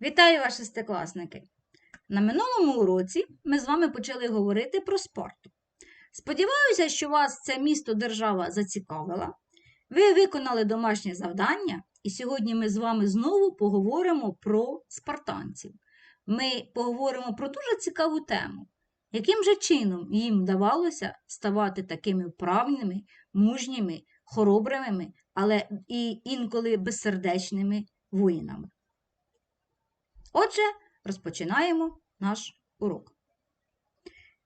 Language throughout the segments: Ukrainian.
Вітаю вас, шестикласники! На минулому уроці ми з вами почали говорити про спорт. Сподіваюся, що вас це місто держава зацікавила. Ви виконали домашнє завдання, і сьогодні ми з вами знову поговоримо про спартанців. Ми поговоримо про дуже цікаву тему, яким же чином їм вдавалося ставати такими вправними, мужніми, хоробрими, але і інколи безсердечними воїнами. Отже, розпочинаємо наш урок.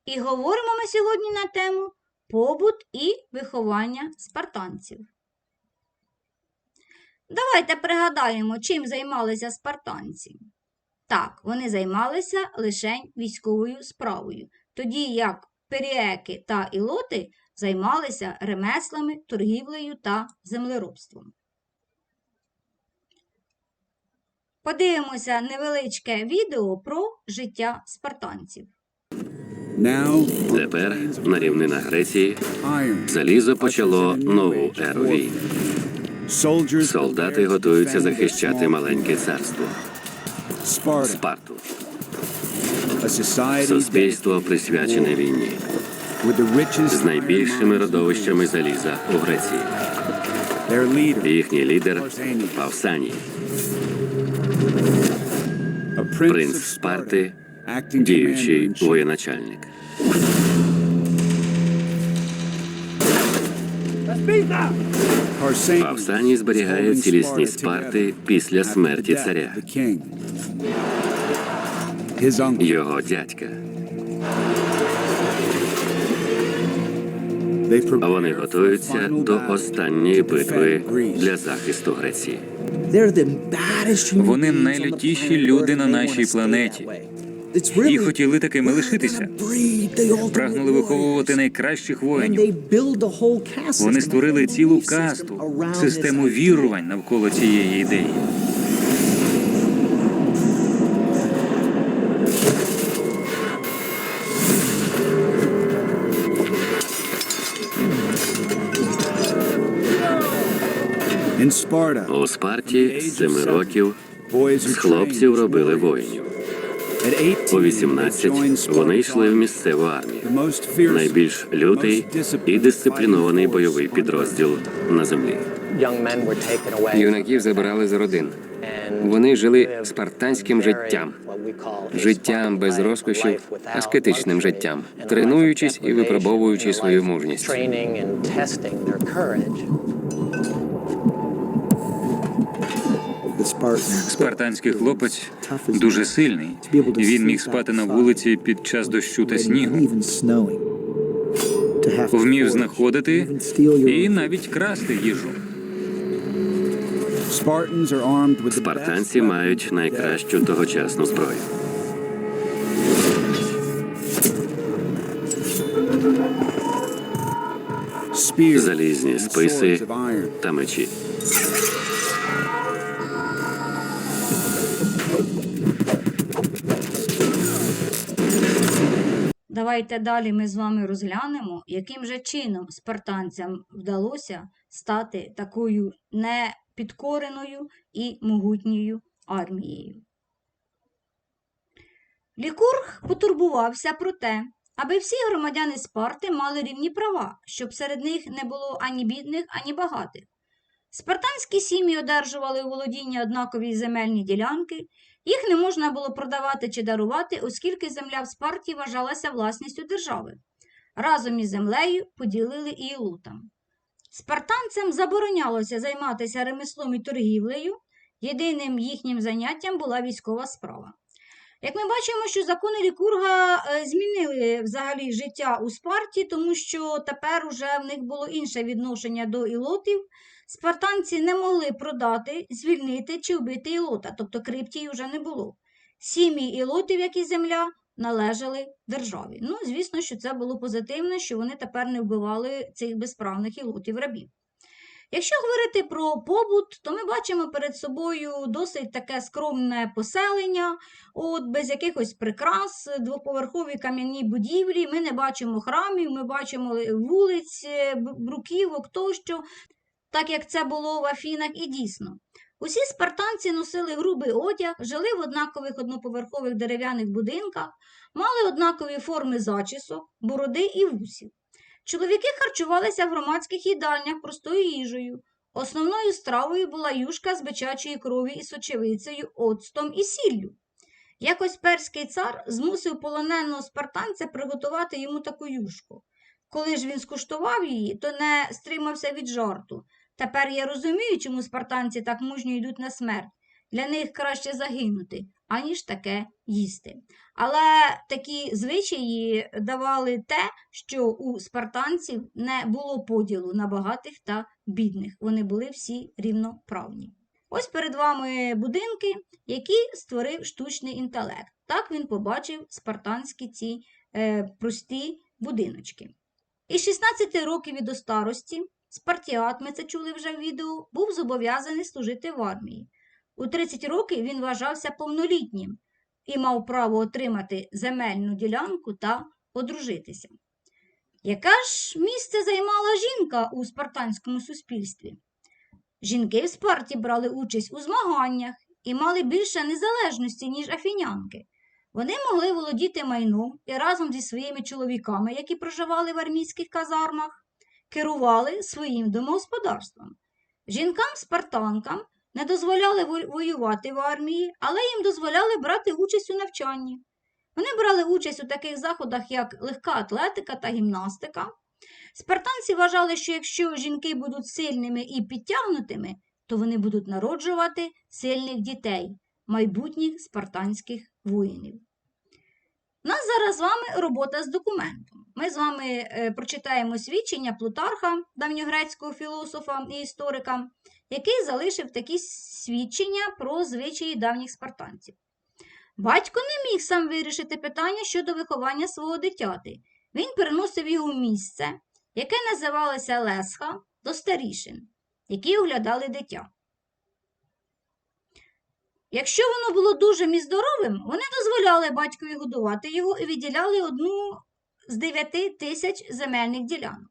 І говоримо ми сьогодні на тему побут і виховання спартанців. Давайте пригадаємо, чим займалися спартанці. Так, вони займалися лише військовою справою, тоді як періеки та ілоти займалися ремеслами, торгівлею та землеробством. Подивимося невеличке відео про життя спартанців. Тепер на рівнинах Греції залізо почало нову еру війн. Солдати готуються захищати маленьке царство Спарту. Суспільство присвячене війні з найбільшими родовищами заліза у Греції. Їхній лідер Павсаній, принц Спарти, діючий воєначальник. Павсаній зберігає цілісність Sparta Спарти після смерті царя, його дядька. Вони готуються до останньої битви для захисту Греції. Вони найлютіші люди на нашій планеті. І хотіли такими лишитися. Прагнули виховувати найкращих воїнів. Вони створили цілу касту, систему вірувань навколо цієї ідеї. У Спарті з семи років з хлопців робили воїнів. At 18, У 18 вони йшли в місцеву армію. Найбільш лютий і дисциплінований бойовий підрозділ на землі. Юнаків забирали з родин. Вони жили спартанським життям, життям без розкошів, аскетичним життям, тренуючись і випробовуючи свою мужність. Спартанський хлопець дуже сильний. Він міг спати на вулиці під час дощу та снігу. Вмів знаходити і навіть красти їжу. Спартанці мають найкращу тогочасну зброю. Залізні списи та мечі. Давайте далі ми з вами розглянемо, яким же чином спартанцям вдалося стати такою непідкореною і могутньою армією. Лікург потурбувався про те, аби всі громадяни Спарти мали рівні права, щоб серед них не було ані бідних, ані багатих. Спартанські сім'ї одержували у володіння однакові земельні ділянки, їх не можна було продавати чи дарувати, оскільки земля в Спарті вважалася власністю держави. Разом із землею поділили і ілутам. Спартанцям заборонялося займатися ремеслом і торгівлею, єдиним їхнім заняттям була військова справа. Як ми бачимо, що закони Лікурга е, змінили взагалі життя у Спарті, тому що тепер уже в них було інше відношення до ілотів. Спартанці не могли продати, звільнити чи вбити ілота, тобто криптії вже не було. Сім'ї ілотів, як і земля, належали державі. Ну, звісно, що це було позитивно, що вони тепер не вбивали цих безправних ілотів рабів. Якщо говорити про побут, то ми бачимо перед собою досить таке скромне поселення, от без якихось прикрас, двоповерхові кам'яні будівлі. Ми не бачимо храмів, ми бачимо вулиць, е, бруківок тощо, так як це було в Афінах і дійсно. Усі спартанці носили грубий одяг, жили в однакових одноповерхових дерев'яних будинках, мали однакові форми зачісок, бороди і вусів. Чоловіки харчувалися в громадських їдальнях простою їжею. Основною стравою була юшка з бичачої крові із сочевицею, оцтом і сіллю. Якось перський цар змусив полоненого спартанця приготувати йому таку юшку. Коли ж він скуштував її, то не стримався від жарту. Тепер я розумію, чому спартанці так мужньо йдуть на смерть. Для них краще загинути, аніж таке їсти. Але такі звичаї давали те, що у спартанців не було поділу на багатих та бідних. Вони були всі рівноправні. Ось перед вами будинки, які створив штучний інтелект. Так він побачив спартанські ці е, прості будиночки. Із 16 років і до старості Спартіат, ми це чули вже в відео, був зобов'язаний служити в армії. У 30 років він вважався повнолітнім і мав право отримати земельну ділянку та одружитися. Яке ж місце займала жінка у спартанському суспільстві? Жінки в Спарті брали участь у змаганнях і мали більше незалежності, ніж афінянки. Вони могли володіти майном і разом зі своїми чоловіками, які проживали в армійських казармах, керували своїм домогосподарством. Жінкам-спартанкам не дозволяли воювати в армії, але їм дозволяли брати участь у навчанні. Вони брали участь у таких заходах, як легка атлетика та гімнастика. Спартанці вважали, що якщо жінки будуть сильними і підтягнутими, то вони будуть народжувати сильних дітей, майбутніх спартанських воїнів. У нас зараз з вами робота з документом. Ми з вами е, прочитаємо свідчення Плутарха, давньогрецького філософа і історика, який залишив такі свідчення про звичаї давніх спартанців. Батько не міг сам вирішити питання щодо виховання свого дитяти. Він переносив його в місце, яке називалося Лесха, до старішин, які оглядали дитя. Якщо воно було дуже здоровим, вони дозволяли батькові годувати його і відділяли одну з дев'яти тисяч земельних ділянок.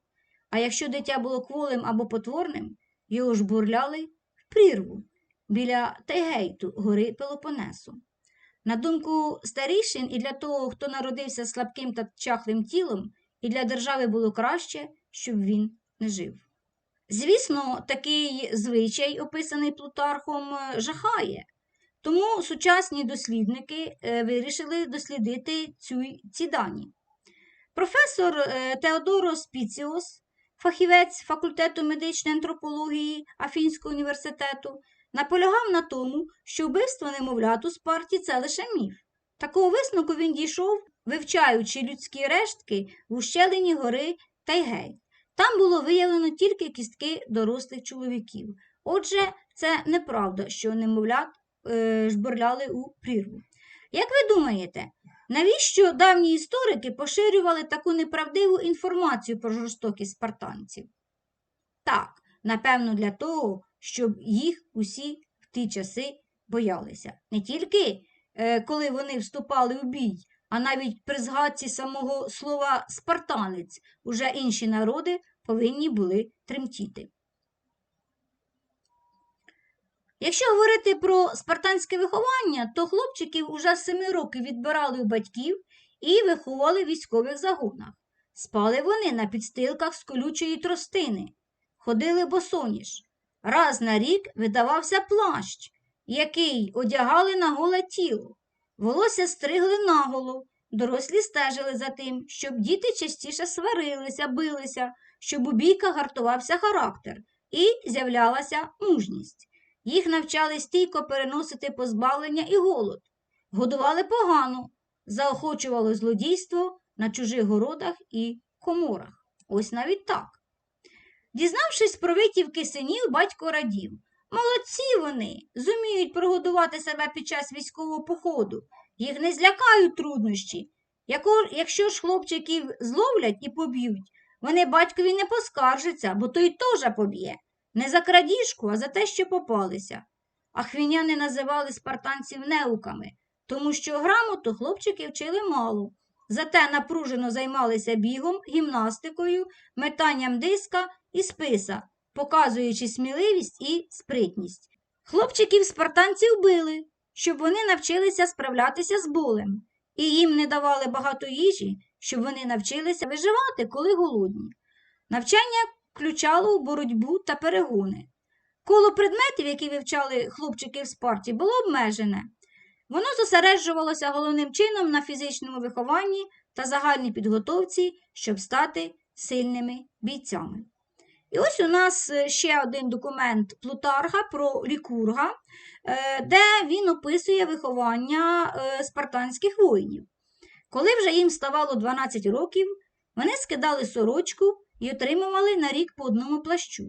А якщо дитя було кволим або потворним, його ж бурляли в прірву біля Тайгейту, гори Пелопонесу. На думку старішин, і для того, хто народився слабким та чахлим тілом, і для держави було краще, щоб він не жив. Звісно, такий звичай, описаний Плутархом, е, жахає. Тому сучасні дослідники е, вирішили дослідити цю, ці дані. Професор е, Теодоро Спіціос, фахівець факультету медичної антропології Афінського університету, наполягав на тому, що вбивство немовлят у Спарті це лише міф. Такого висновку він дійшов, вивчаючи людські рештки в ущелині гори Тайгей. Там було виявлено тільки кістки дорослих чоловіків. Отже, це неправда, що немовлят е, жбурляли у прірву. Як ви думаєте, навіщо давні історики поширювали таку неправдиву інформацію про жорстокість спартанців? Так, напевно, для того, щоб їх усі в ті часи боялися. Не тільки е, коли вони вступали у бій, а навіть при згадці самого слова спартанець уже інші народи повинні були тремтіти. Якщо говорити про спартанське виховання, то хлопчиків уже з 7 років відбирали у батьків і виховували в військових загонах. Спали вони на підстилках з колючої тростини, ходили босоніж. Раз на рік видавався плащ, який одягали на голе тіло. Волосся стригли наголо, дорослі стежили за тим, щоб діти частіше сварилися, билися, щоб у бійках гартувався характер і з'являлася мужність. Їх навчали стійко переносити позбавлення і голод, годували погано, заохочували злодійство на чужих городах і коморах. Ось навіть так. Дізнавшись про витівки синів, батько радів. Молодці вони, зуміють прогодувати себе під час військового походу. Їх не злякають труднощі. Якщо ж хлопчиків зловлять і поб'ють, вони батькові не поскаржаться, бо той теж поб'є. Не за крадіжку, а за те, що попалися. Ахвіняни називали спартанців неуками, тому що грамоту хлопчики вчили мало. Зате напружено займалися бігом, гімнастикою, метанням диска і списа, показуючи сміливість і спритність. Хлопчиків спартанців били, щоб вони навчилися справлятися з болем, і їм не давали багато їжі, щоб вони навчилися виживати, коли голодні. Навчання включало боротьбу та перегони. Коло предметів, які вивчали хлопчики в спарті, було обмежене. Воно зосереджувалося головним чином на фізичному вихованні та загальній підготовці, щоб стати сильними бійцями. І ось у нас е, ще один документ Плутарха про Лікурга, е, де він описує виховання е, спартанських воїнів. Коли вже їм ставало 12 років, вони скидали сорочку і отримували на рік по одному плащу.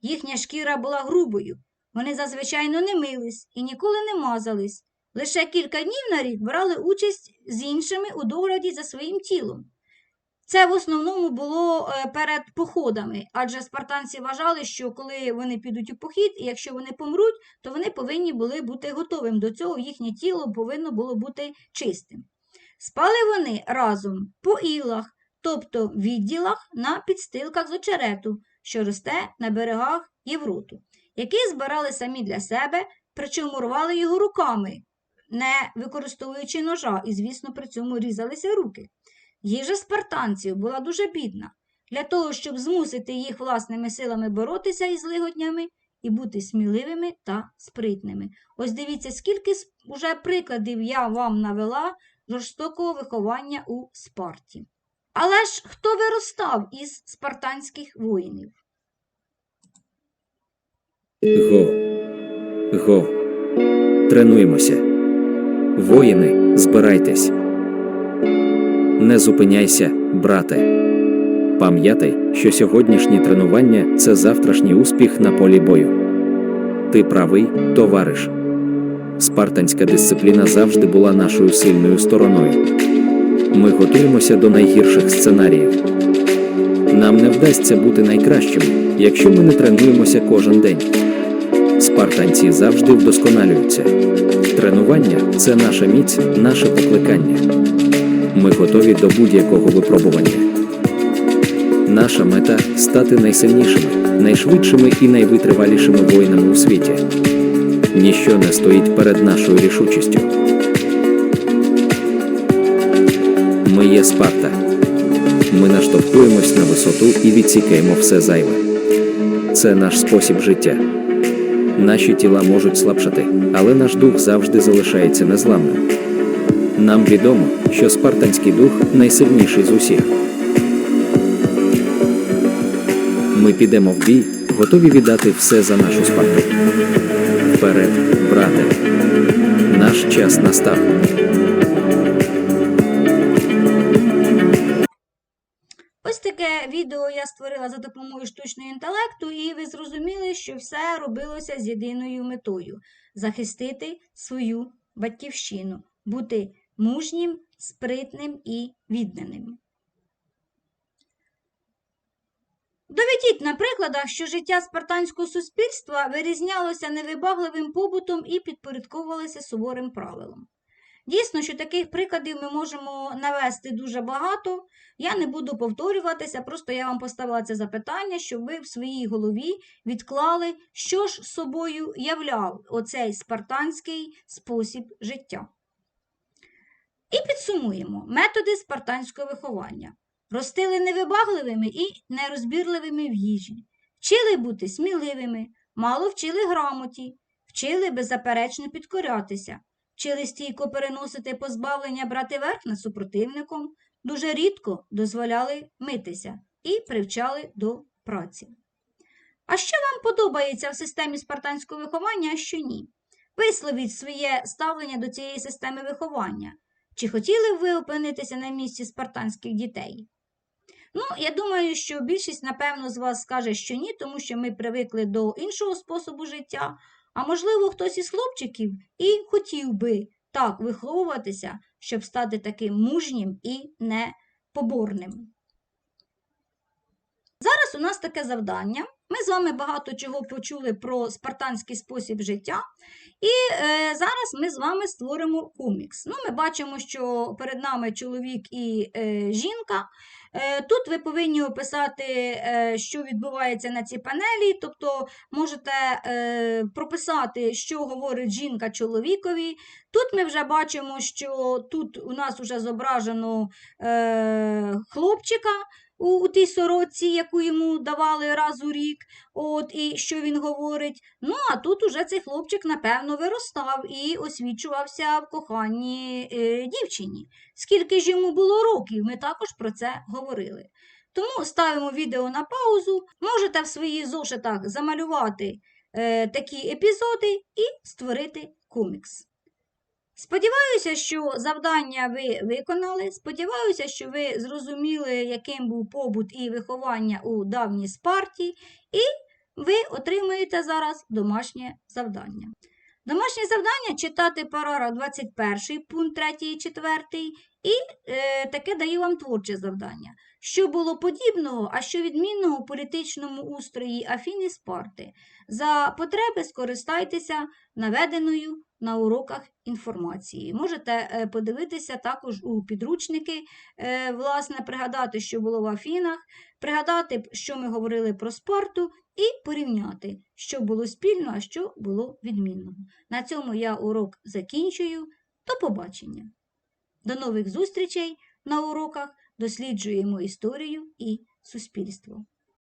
Їхня шкіра була грубою, вони зазвичай не мились і ніколи не мазались. Лише кілька днів на рік брали участь з іншими у догляді за своїм тілом. Це в основному було е, перед походами, адже спартанці вважали, що коли вони підуть у похід, і якщо вони помруть, то вони повинні були бути готовим до цього, їхнє тіло повинно було бути чистим. Спали вони разом по ілах, тобто в відділах на підстилках з очерету, що росте на берегах Євроту, який збирали самі для себе, причому рвали його руками, не використовуючи ножа, і, звісно, при цьому різалися руки. Їжа спартанців була дуже бідна. Для того, щоб змусити їх власними силами боротися із лигоднями і бути сміливими та спритними. Ось дивіться, скільки уже прикладів я вам навела жорстокого виховання у Спарті. Але ж хто виростав із спартанських воїнів? Го. Го. Тренуємося. Воїни, збирайтесь. Не зупиняйся, брате. Пам'ятай, що сьогоднішні тренування це завтрашній успіх на полі бою. Ти правий, товариш. Спартанська дисципліна завжди була нашою сильною стороною. Ми готуємося до найгірших сценаріїв. Нам не вдасться бути найкращими, якщо ми не тренуємося кожен день. Спартанці завжди вдосконалюються. Тренування це наша міць, наше покликання. Ми готові до будь-якого випробування. Наша мета стати найсильнішими, найшвидшими і найвитривалішими воїнами у світі. Ніщо не стоїть перед нашою рішучістю. Є Спарта. Ми наштовхуємось на висоту і відсікаємо все зайве. Це наш спосіб життя. Наші тіла можуть слабшати, але наш дух завжди залишається незламним. Нам відомо, що спартанський дух найсильніший з усіх. Ми підемо в бій, готові віддати все за нашу спарту. Вперед, брате. Наш час настав. Я створила за допомогою штучного інтелекту, і ви зрозуміли, що все робилося з єдиною метою захистити свою батьківщину, бути мужнім, спритним і відданим. Доведіть на прикладах, що життя спартанського суспільства вирізнялося невибагливим побутом і підпорядковувалося суворим правилам. Дійсно, що таких прикладів ми можемо навести дуже багато. Я не буду повторюватися, просто я вам поставила це запитання, щоб ви в своїй голові відклали, що ж собою являв оцей спартанський спосіб життя. І підсумуємо методи спартанського виховання. Ростили невибагливими і нерозбірливими в їжі, вчили бути сміливими, мало вчили грамоті, вчили беззаперечно підкорятися, вчили стійко переносити позбавлення брати верх над супротивником, дуже рідко дозволяли митися і привчали до праці. А що вам подобається в системі спартанського виховання, а що ні? Висловіть своє ставлення до цієї системи виховання. Чи хотіли б ви опинитися на місці спартанських дітей? Ну, я думаю, що більшість, напевно, з вас скаже, що ні, тому що ми привикли до іншого способу життя. А можливо, хтось із хлопчиків і хотів би так виховуватися, щоб стати таким мужнім і непоборним. Зараз у нас таке завдання. Ми з вами багато чого почули про спартанський спосіб життя, і е, зараз ми з вами створимо комікс. Ну, ми бачимо, що перед нами чоловік і е, жінка. Е, Тут ви повинні описати, е, що відбувається на цій панелі, тобто можете е, прописати, що говорить жінка чоловікові. Тут ми вже бачимо, що тут у нас вже зображено хлопчика у, тій сорочці, яку йому давали раз у рік, от, і що він говорить. Ну, а тут уже цей хлопчик, напевно, виростав і освічувався в коханні е, дівчині. Скільки ж йому було років, ми також про це говорили. Тому ставимо відео на паузу. Можете в своїх зошитах замалювати е, такі епізоди і створити комікс. Сподіваюся, що завдання ви виконали. Сподіваюся, що ви зрозуміли, яким був побут і виховання у давній Спарті, і ви отримуєте зараз домашнє завдання. Домашнє завдання читати параграф 21, пункт 3 і 4, і е, таке даю вам творче завдання. Що було подібного, а що відмінного у політичному устрої Афін і Спарти. За потреби скористайтеся наведеною на уроках інформації. Можете е, подивитися також у підручники, е, власне, пригадати, що було в Афінах, пригадати, що ми говорили про спорту, і порівняти, що було спільно, а що було відмінного. На цьому я урок закінчую. До побачення. До нових зустрічей на уроках. Досліджуємо історію і суспільство.